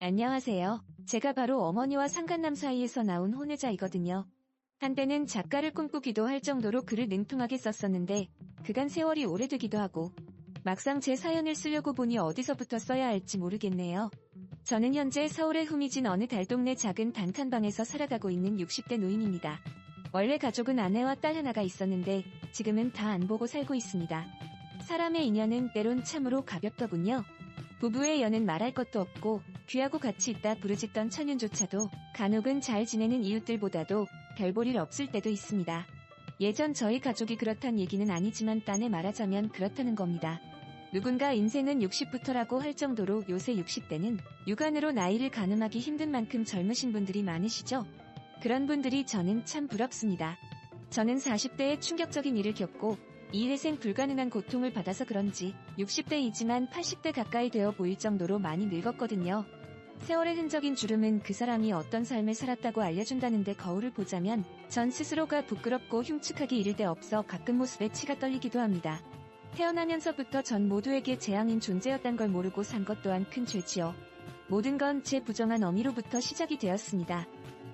안녕하세요. 제가 바로 어머니와 상간남 사이에서 나온 혼외자이거든요. 한때는 작가를 꿈꾸기도 할 정도로 글을 능통하게 썼었는데 그간 세월이 오래되기도 하고 막상 제 사연을 쓰려고 보니 어디서부터 써야 할지 모르겠네요. 저는 현재 서울의 후미진 어느 달동네 작은 단칸방에서 살아가고 있는 60대 노인입니다. 원래 가족은 아내와 딸 하나가 있었는데 지금은 다 안 보고 살고 있습니다. 사람의 인연은 때론 참으로 가볍더군요. 부부의 연은 말할 것도 없고 귀하고 같이 있다 부르짖던 천윤조차도 간혹은 잘 지내는 이웃들보다도 별볼일 없을 때도 있습니다. 예전 저희 가족이 그렇단 얘기는 아니지만 딴에 말하자면 그렇다는 겁니다. 누군가 인생은 60부터라고 할 정도로 요새 60대는 육안으로 나이를 가늠하기 힘든 만큼 젊으신 분들이 많으시죠? 그런 분들이 저는 참 부럽습니다. 저는 40대에 충격적인 일을 겪고 이 회생 불가능한 고통을 받아서 그런지 60대이지만 80대 가까이 되어 보일 정도로 많이 늙었거든요. 세월의 흔적인 주름은 그 사람이 어떤 삶을 살았다고 알려준다는데 거울을 보자면 전 스스로가 부끄럽고 흉측하기 이를 데 없어 가끔 모습에 치가 떨리기도 합니다. 태어나면서부터 전 모두에게 재앙인 존재였단 걸 모르고 산 것 또한 큰 죄지요. 모든 건 제 부정한 어미로부터 시작이 되었습니다.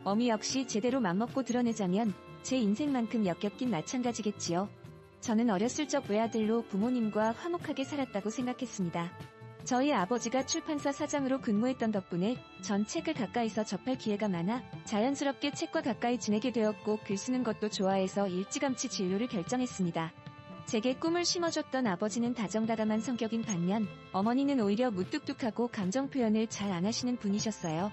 어미 역시 제대로 맘먹고 드러내자면 제 인생만큼 역겹긴 마찬가지겠지요. 저는 어렸을 적 외아들로 부모님과 화목하게 살았다고 생각했습니다. 저희 아버지가 출판사 사장으로 근무했던 덕분에 전 책을 가까이서 접할 기회가 많아 자연스럽게 책과 가까이 지내게 되었고 글 쓰는 것도 좋아해서 일찌감치 진로를 결정했습니다. 제게 꿈을 심어줬던 아버지는 다정다감한 성격인 반면 어머니는 오히려 무뚝뚝하고 감정 표현을 잘 안 하시는 분이셨어요.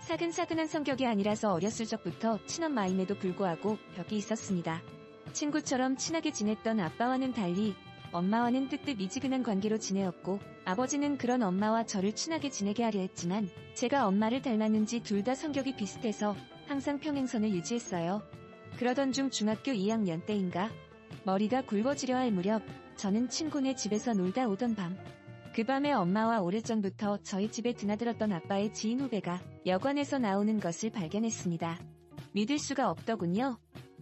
사근사근한 성격이 아니라서 어렸을 적부터 친엄마임에도 불구하고 벽이 있었습니다. 친구처럼 친하게 지냈던 아빠와는 달리 엄마와는 뜨뜻 미지근한 관계로 지내었고 아버지는 그런 엄마와 저를 친하게 지내게 하려 했지만 제가 엄마를 닮았는지 둘 다 성격이 비슷해서 항상 평행선을 유지했어요. 그러던 중 중학교 2학년 때인가 머리가 굵어지려 할 무렵 저는 친구네 집에서 놀다 오던 밤 그 밤에 엄마와 오래전부터 저희 집에 드나들었던 아빠의 지인 후배가 여관에서 나오는 것을 발견했습니다. 믿을 수가 없더군요.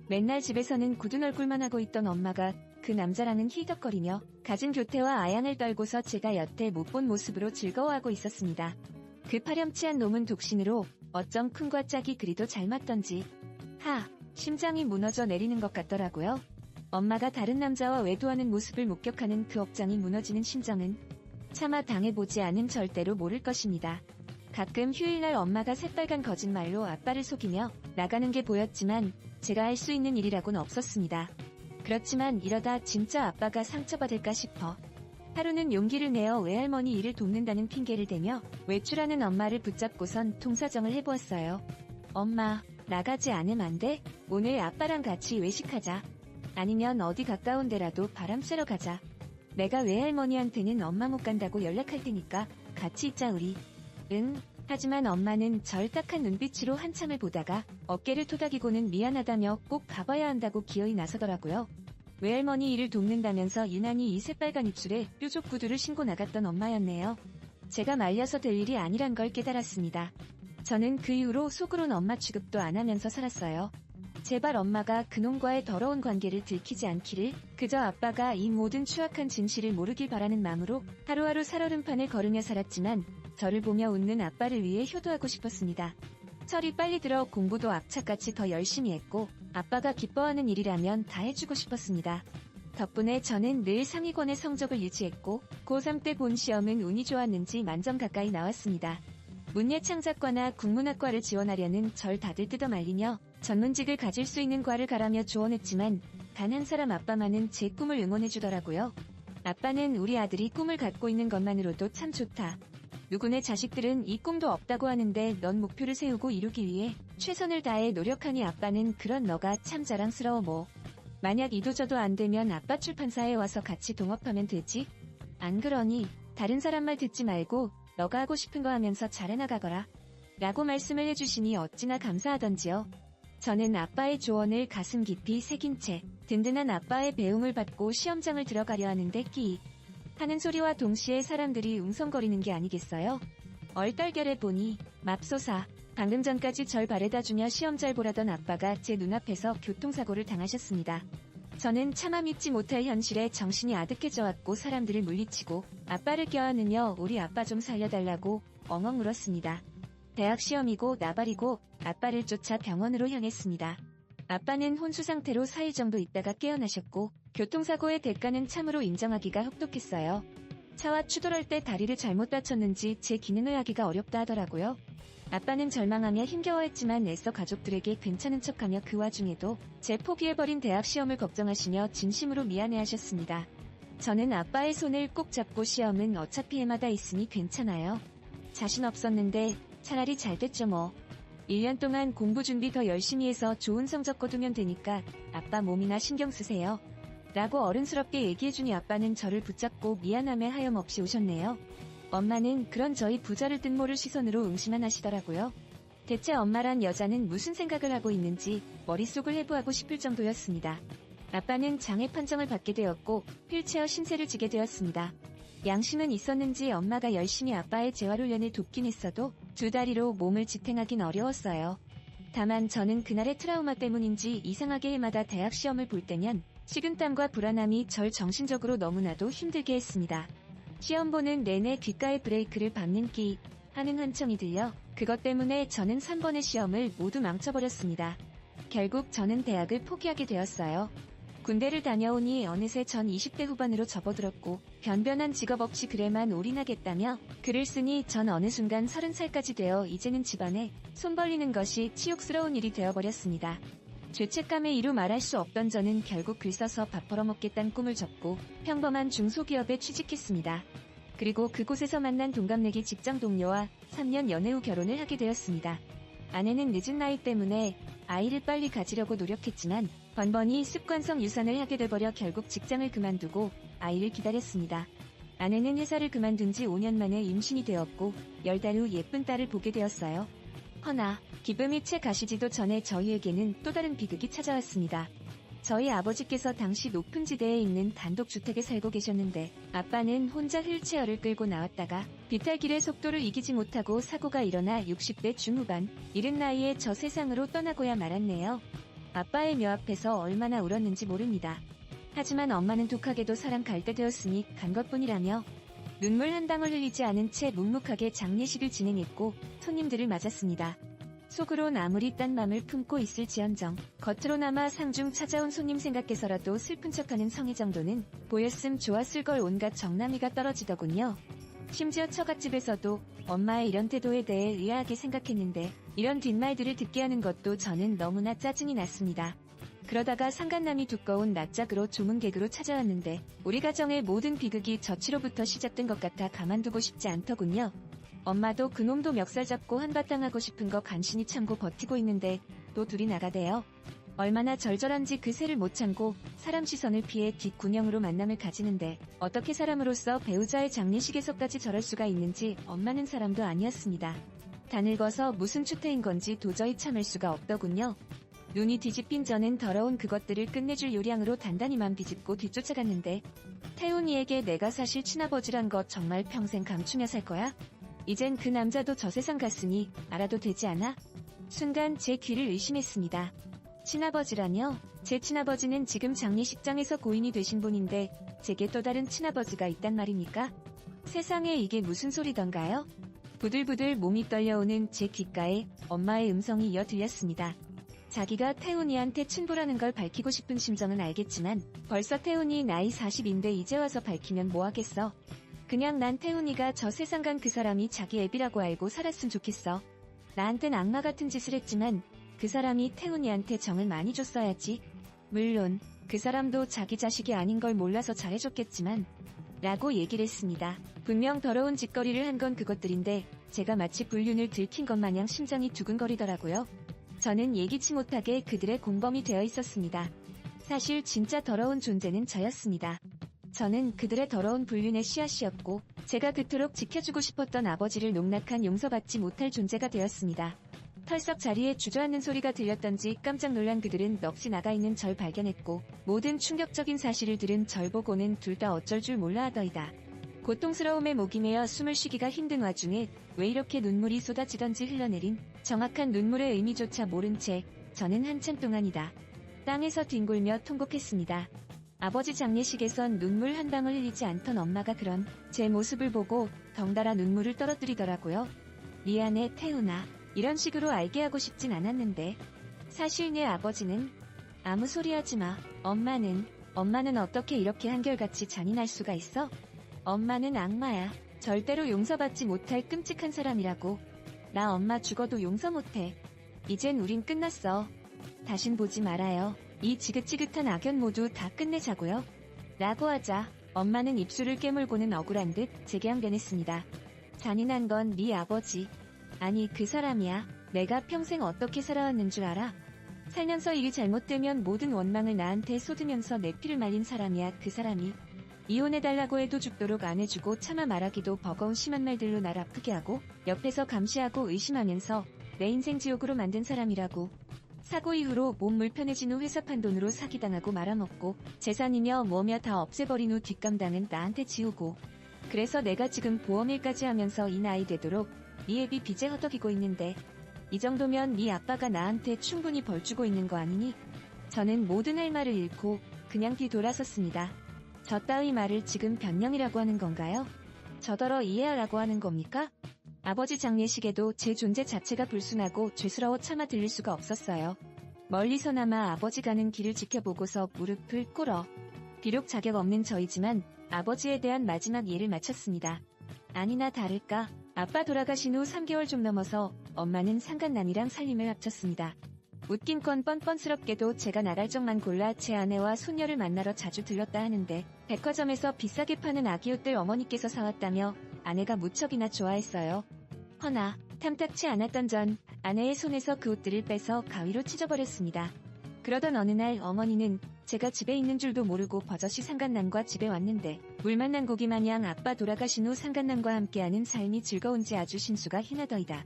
맨날 집에서는 굳은 얼굴만 하고 있던 엄마가 그 남자랑은 희덕거리며 갖은 교태와 아양을 떨고서 제가 여태 못 본 모습으로 즐거워하고 있었습니다. 그 파렴치한 놈은 독신으로 어쩜 큰과 짝이 그리도 잘 맞던지 하 심장이 무너져 내리는 것 같더라고요. 엄마가 다른 남자와 외도하는 모습을 목격하는 그 억장이 무너지는 심정은 차마 당해보지 않은 절대로 모를 것입니다. 가끔 휴일날 엄마가 새빨간 거짓말로 아빠를 속이며 나가는 게 보였지만 제가 할 수 있는 일이라고는 없었습니다. 그렇지만 이러다 진짜 아빠가 상처받을까 싶어 하루는 용기를 내어 외할머니 일을 돕는다는 핑계를 대며 외출하는 엄마를 붙잡고선 통사정을 해보았어요. 엄마, 나가지 않으면 안 돼? 오늘 아빠랑 같이 외식하자. 아니면 어디 가까운 데라도 바람 쐬러 가자. 내가 외할머니한테는 엄마 못 간다고 연락할 테니까 같이 있자 우리. 응. 하지만 엄마는 절 딱한 눈빛으로 한참을 보다가 어깨를 토닥이고는 미안하다며 꼭 가봐야 한다고 기어이 나서더라고요. 외할머니 일을 돕는다면서 유난히 이 새빨간 입술에 뾰족 구두를 신고 나갔던 엄마였네요. 제가 말려서 될 일이 아니란 걸 깨달았습니다. 저는 그 이후로 속으론 엄마 취급도 안 하면서 살았어요. 제발 엄마가 그놈과의 더러운 관계를 들키지 않기를 그저 아빠가 이 모든 추악한 진실을 모르길 바라는 마음으로 하루하루 살얼음판을 걸으며 살았지만 저를 보며 웃는 아빠를 위해 효도하고 싶었습니다. 철이 빨리 들어 공부도 악착같이 더 열심히 했고 아빠가 기뻐하는 일이라면 다 해주고 싶었습니다. 덕분에 저는 늘 상위권의 성적을 유지했고 고3 때 본 시험은 운이 좋았는지 만점 가까이 나왔습니다. 문예창작과나 국문학과를 지원하려는 절 다들 뜯어 말리며 전문직을 가질 수 있는 과를 가라며 조언했지만 단 한 사람 아빠만은 제 꿈을 응원해주더라고요. 아빠는 우리 아들이 꿈을 갖고 있는 것만으로도 참 좋다. 누구네 자식들은 이 꿈도 없다고 하는데 넌 목표를 세우고 이루기 위해 최선을 다해 노력하니 아빠는 그런 너가 참 자랑스러워 뭐. 만약 이도저도 안 되면 아빠 출판사에 와서 같이 동업하면 되지? 안 그러니 다른 사람 말 듣지 말고 너가 하고 싶은 거 하면서 잘해나가거라. 라고 말씀을 해주시니 어찌나 감사하던지요. 저는 아빠의 조언을 가슴 깊이 새긴 채 든든한 아빠의 배움을 받고 시험장을 들어가려 하는데 끼 하는 소리와 동시에 사람들이 웅성거리는 게 아니겠어요? 얼떨결에 보니 맙소사 방금 전까지 절 바래다 주며 시험 잘 보라던 아빠가 제 눈앞에서 교통사고를 당하셨습니다. 저는 차마 믿지 못할 현실에 정신이 아득해져 왔고 사람들을 물리치고 아빠를 껴안으며 우리 아빠 좀 살려달라고 엉엉 울었습니다. 대학 시험이고 나발이고 아빠를 쫓아 병원으로 향했습니다. 아빠는 혼수 상태로 4일 정도 있다가 깨어나셨고 교통사고의 대가는 참으로 인정하기가 혹독했어요. 차와 추돌할 때 다리를 잘못 다쳤는지 제 기능을 하기가 어렵다 하더라고요. 아빠는 절망하며 힘겨워했지만 애써 가족들에게 괜찮은 척하며 그 와중에도 제 포기해버린 대학 시험을 걱정하시며 진심으로 미안해하셨습니다. 저는 아빠의 손을 꼭 잡고 시험은 어차피 해마다 있으니 괜찮아요. 자신 없었는데 차라리 잘 됐죠 뭐. 1년 동안 공부 준비 더 열심히 해서 좋은 성적 거두면 되니까 아빠 몸이나 신경 쓰세요. 라고 어른스럽게 얘기해주니 아빠는 저를 붙잡고 미안함에 하염없이 우셨네요. 엄마는 그런 저희 부자를 뜬 모를 시선으로 응시만 하시더라고요. 대체 엄마란 여자는 무슨 생각을 하고 있는지 머릿속을 해부하고 싶을 정도였습니다. 아빠는 장애 판정을 받게 되었고 휠체어 신세를 지게 되었습니다. 양심은 있었는지 엄마가 열심히 아빠의 재활훈련을 돕긴 했어도 두 다리로 몸을 지탱하긴 어려웠어요. 다만 저는 그날의 트라우마 때문인지 이상하게 해마다 대학 시험을 볼 때면 식은땀과 불안함이 절 정신적으로 너무나도 힘들게 했습니다. 시험 보는 내내 귓가에 브레이크를 밟는 끼 하는 한청이 들려 그것 때문에 저는 3번의 시험을 모두 망쳐버렸습니다. 결국 저는 대학을 포기하게 되었어요. 군대를 다녀오니 어느새 전 20대 후반으로 접어들었고 변변한 직업 없이 글에만 올인하겠다며 글을 쓰니 전 어느 순간 30살까지 되어 이제는 집안에 손 벌리는 것이 치욕스러운 일이 되어버렸습니다. 죄책감에 이루 말할 수 없던 저는 결국 글 써서 밥 벌어먹겠다는 꿈을 접고 평범한 중소기업에 취직했습니다. 그리고 그곳에서 만난 동갑내기 직장 동료와 3년 연애 후 결혼을 하게 되었습니다. 아내는 늦은 나이 때문에 아이를 빨리 가지려고 노력했지만 번번이 습관성 유산을 하게 돼버려 결국 직장을 그만두고 아이를 기다렸습니다. 아내는 회사를 그만둔 지 5년 만에 임신이 되었고 10달 후 예쁜 딸을 보게 되었어요. 허나 기쁨이 채 가시지도 전에 저희에게는 또 다른 비극이 찾아왔습니다. 저희 아버지께서 당시 높은 지대에 있는 단독주택에 살고 계셨는데 아빠는 혼자 휠체어를 끌고 나왔다가 비탈길의 속도를 이기지 못하고 사고가 일어나 60대 중후반 이른 나이에 저 세상으로 떠나고야 말았네요. 아빠의 묘 앞에서 얼마나 울었는지 모릅니다. 하지만 엄마는 독하게도 사람 갈 때 되었으니 간 것뿐이라며 눈물 한 방울 흘리지 않은 채 묵묵하게 장례식을 진행했고 손님들을 맞았습니다. 속으론 아무리 딴 맘을 품고 있을지언정 겉으로나마 상중 찾아온 손님 생각해서라도 슬픈 척하는 성의 정도는 보였음 좋았을 걸 온갖 정남이가 떨어지더군요. 심지어 처갓집에서도 엄마의 이런 태도에 대해 의아하게 생각했는데 이런 뒷말들을 듣게 하는 것도 저는 너무나 짜증이 났습니다. 그러다가 상간남이 두꺼운 낯짝으로 조문 개그로 찾아왔는데 우리 가정의 모든 비극이 저치로부터 시작된 것 같아 가만두고 싶지 않더군요. 엄마도 그놈도 멱살 잡고 한바탕 하고 싶은 거 간신히 참고 버티고 있는데 또 둘이 나가대요. 얼마나 절절한지 그 새를 못 참고 사람 시선을 피해 뒷군형으로 만남을 가지는데 어떻게 사람으로서 배우자의 장례식에서까지 저럴 수가 있는지 엄마는 사람도 아니었습니다. 다 늙어서 무슨 추태인 건지 도저히 참을 수가 없더군요. 눈이 뒤집힌 저는 더러운 그것들을 끝내줄 요량으로 단단히만 비집고 뒤쫓아갔는데 태훈이에게 내가 사실 친아버지란 거 정말 평생 감추며 살 거야? 이젠 그 남자도 저 세상 갔으니 알아도 되지 않아? 순간 제 귀를 의심했습니다. 친아버지라뇨? 제 친아버지는 지금 장례식장에서 고인이 되신 분인데 제게 또 다른 친아버지가 있단 말입니까? 세상에 이게 무슨 소리던가요? 부들부들 몸이 떨려오는 제 귓가에 엄마의 음성이 이어 들렸습니다. 자기가 태훈이한테 친부라는 걸 밝히고 싶은 심정은 알겠지만 벌써 태훈이 나이 40인데 이제 와서 밝히면 뭐하겠어. 그냥 난 태훈이가 저 세상 간 그 사람이 자기 애비라고 알고 살았으면 좋겠어. 나한텐 악마 같은 짓을 했지만 그 사람이 태훈이한테 정을 많이 줬어야지. 물론 그 사람도 자기 자식이 아닌 걸 몰라서 잘해줬겠지만 라고 얘기를 했습니다. 분명 더러운 짓거리를 한 건 그것들인데 제가 마치 불륜을 들킨 것 마냥 심장이 두근거리더라고요. 저는 예기치 못하게 그들의 공범이 되어 있었습니다. 사실 진짜 더러운 존재는 저였습니다. 저는 그들의 더러운 불륜의 씨앗이었고 제가 그토록 지켜주고 싶었던 아버지를 농락한 용서받지 못할 존재가 되었습니다. 털썩 자리에 주저앉는 소리가 들렸던지 깜짝 놀란 그들은 넋이 나가 있는 절 발견했고 모든 충격적인 사실을 들은 절 보고는 둘 다 어쩔 줄 몰라 하더이다. 고통스러움에 목이 메어 숨을 쉬기가 힘든 와중에 왜 이렇게 눈물이 쏟아지던지 흘러내린 정확한 눈물의 의미조차 모른 채 저는 한참 동안이다. 땅에서 뒹굴며 통곡했습니다. 아버지 장례식에선 눈물 한 방울 흘리지 않던 엄마가 그런 제 모습을 보고 덩달아 눈물을 떨어뜨리더라고요. 미안해 태훈아. 이런 식으로 알게 하고 싶진 않았는데 사실 내 아버지는 아무 소리 하지 마. 엄마는 엄마는 어떻게 이렇게 한결같이 잔인할 수가 있어? 엄마는 악마야. 절대로 용서받지 못할 끔찍한 사람이라고. 나 엄마 죽어도 용서 못해. 이젠 우린 끝났어. 다신 보지 말아요. 이 지긋지긋한 악연 모두 다 끝내자고요. 라고 하자 엄마는 입술을 깨물고는 억울한 듯 재경변했습니다. 잔인한 건 네 아버지. 아니 그 사람이야. 내가 평생 어떻게 살아왔는 줄 알아? 살면서 일이 잘못되면 모든 원망을 나한테 쏟으면서 내 피를 말린 사람이야 그 사람이. 이혼해달라고 해도 죽도록 안 해주고 차마 말하기도 버거운 심한 말들로 날 아프게 하고 옆에서 감시하고 의심하면서 내 인생 지옥으로 만든 사람이라고. 사고 이후로 몸 물편해진 후 회사 판 돈으로 사기당하고 말아먹고 재산이며 뭐며 다 없애버린 후 뒷감당은 나한테 지우고 그래서 내가 지금 보험일까지 하면서 이 나이 되도록 네 애비 빚에 허덕이고 있는데 이 정도면 네 아빠가 나한테 충분히 벌 주고 있는 거 아니니? 저는 모든 할 말을 잃고 그냥 뒤돌아섰습니다. 저 따위 말을 지금 변명이라고 하는 건가요? 저더러 이해하라고 하는 겁니까? 아버지 장례식에도 제 존재 자체가 불순하고 죄스러워 차마 들릴 수가 없었어요. 멀리서나마 아버지 가는 길을 지켜보고서 무릎을 꿇어. 비록 자격 없는 저이지만 아버지에 대한 마지막 예를 마쳤습니다. 아니나 다를까 아빠 돌아가신 후 3개월 좀 넘어서 엄마는 상간남이랑 살림을 합쳤습니다. 웃긴 건 뻔뻔스럽게도 제가 나갈 적만 골라 제 아내와 손녀를 만나러 자주 들렀다 하는데 백화점에서 비싸게 파는 아기 옷들 어머니께서 사왔다며 아내가 무척이나 좋아했어요. 허나 탐탁치 않았던 전 아내의 손에서 그 옷들을 빼서 가위로 찢어버렸습니다. 그러던 어느 날 어머니는 제가 집에 있는 줄도 모르고 버젓이 상간남과 집에 왔는데 물 만난 고기 마냥 아빠 돌아가신 후 상간남과 함께하는 삶이 즐거운지 아주 신수가 희나더이다.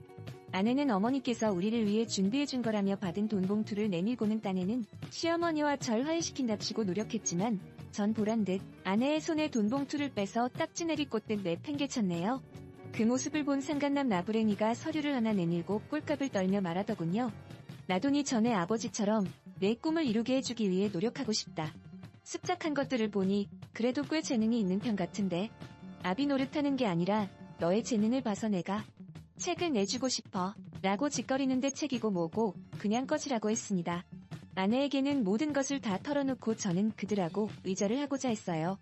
아내는 어머니께서 우리를 위해 준비해준 거라며 받은 돈 봉투를 내밀고는 딴에는 시어머니와 절 화해시킨답시고 노력했지만 전 보란 듯 아내의 손에 돈 봉투를 빼서 딱지 내리 꽂듯 내팽개쳤네요. 그 모습을 본 상간남 나부랭이가 서류를 하나 내밀고 꼴값을 떨며 말하더군요. 나돈이 전에 아버지처럼 내 꿈을 이루게 해주기 위해 노력하고 싶다. 습작한 것들을 보니 그래도 꽤 재능이 있는 편 같은데 아비 노릇하는 게 아니라 너의 재능을 봐서 내가 책을 내주고 싶어 라고 짓거리는데 책이고 뭐고 그냥 꺼지라고 했습니다. 아내에게는 모든 것을 다 털어놓고 저는 그들하고 의절을 하고자 했어요.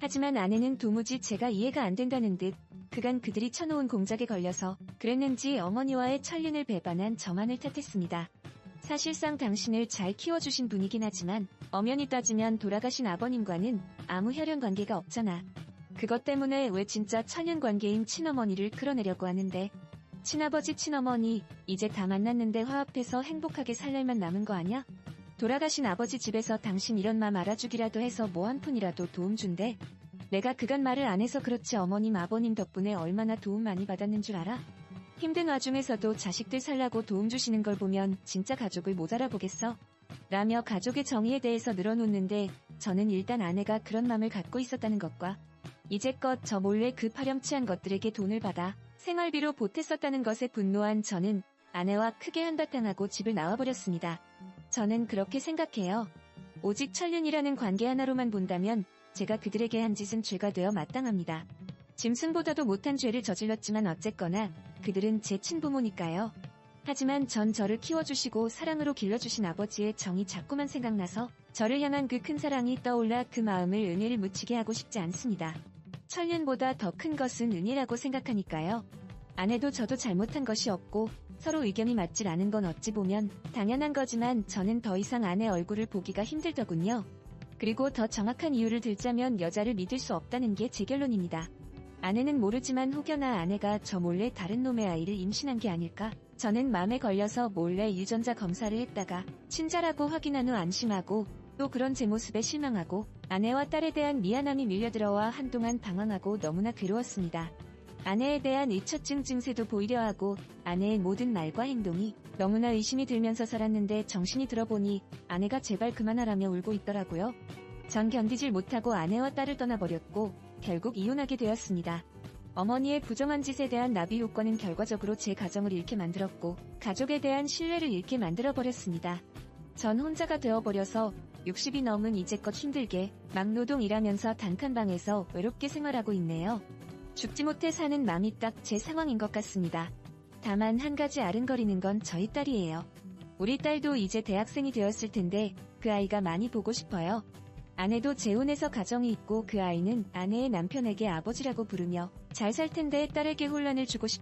하지만 아내는 도무지 제가 이해가 안 된다는 듯 그간 그들이 쳐놓은 공작에 걸려서 그랬는지 어머니와의 천륜을 배반한 저만을 탓했습니다. 사실상 당신을 잘 키워주신 분이긴 하지만 엄연히 따지면 돌아가신 아버님과는 아무 혈연 관계가 없잖아. 그것 때문에 왜 진짜 천연 관계인 친어머니를 끌어내려고 하는데 친아버지 친어머니 이제 다 만났는데 화합해서 행복하게 살 날만 남은 거 아냐? 돌아가신 아버지 집에서 당신 이런 맘 알아주기라도 해서 뭐 한 푼이라도 도움 준대. 내가 그간 말을 안 해서 그렇지 어머님 아버님 덕분에 얼마나 도움 많이 받았는 줄 알아? 힘든 와중에서도 자식들 살라고 도움 주시는 걸 보면 진짜 가족을 못 알아보겠어. 라며 가족의 정의에 대해서 늘어놓는데 저는 일단 아내가 그런 마음을 갖고 있었다는 것과 이제껏 저 몰래 그 파렴치한 것들에게 돈을 받아 생활비로 보탰었다는 것에 분노한 저는 아내와 크게 한바탕하고 집을 나와버렸습니다. 저는 그렇게 생각해요. 오직 천륜이라는 관계 하나로만 본다면 제가 그들에게 한 짓은 죄가 되어 마땅합니다. 짐승보다도 못한 죄를 저질렀지만 어쨌거나 그들은 제 친부모니까요. 하지만 전 저를 키워주시고 사랑으로 길러주신 아버지의 정이 자꾸만 생각나서 저를 향한 그 큰 사랑이 떠올라 그 마음을 은혜를 묻히게 하고 싶지 않습니다. 천륜보다 더 큰 것은 은혜라고 생각하니까요. 아내도 저도 잘못한 것이 없고 서로 의견이 맞질 않은 건 어찌 보면 당연한 거지만 저는 더 이상 아내 얼굴을 보기가 힘들더군요. 그리고 더 정확한 이유를 들자면 여자를 믿을 수 없다는 게 제 결론입니다. 아내는 모르지만 혹여나 아내가 저 몰래 다른 놈의 아이를 임신한 게 아닐까? 저는 마음에 걸려서 몰래 유전자 검사를 했다가 친자라고 확인한 후 안심하고 또 그런 제 모습에 실망하고 아내와 딸에 대한 미안함이 밀려들어와 한동안 방황하고 너무나 괴로웠습니다. 아내에 대한 의처증 증세도 보이려 하고 아내의 모든 말과 행동이 너무나 의심이 들면서 살았는데 정신이 들어보니 아내가 제발 그만하라며 울고 있더라고요. 전 견디질 못하고 아내와 딸을 떠나버렸고 결국 이혼하게 되었습니다. 어머니의 부정한 짓에 대한 나비 효과는 결과적으로 제 가정을 잃게 만들었고 가족에 대한 신뢰를 잃게 만들어 버렸습니다. 전 혼자가 되어버려서 60이 넘은 이제껏 힘들게 막노동 일하면서 단칸방에서 외롭게 생활하고 있네요. 죽지 못해 사는 맘이 딱 제 상황인 것 같습니다. 다만 한 가지 아른거리는 건 저희 딸이에요. 우리 딸도 이제 대학생이 되었을 텐데 그 아이가 많이 보고 싶어요. 아내도 재혼해서 가정이 있고 그 아이는 아내의 남편에게 아버지라고 부르며 잘 살 텐데 딸에게 혼란을 주고 싶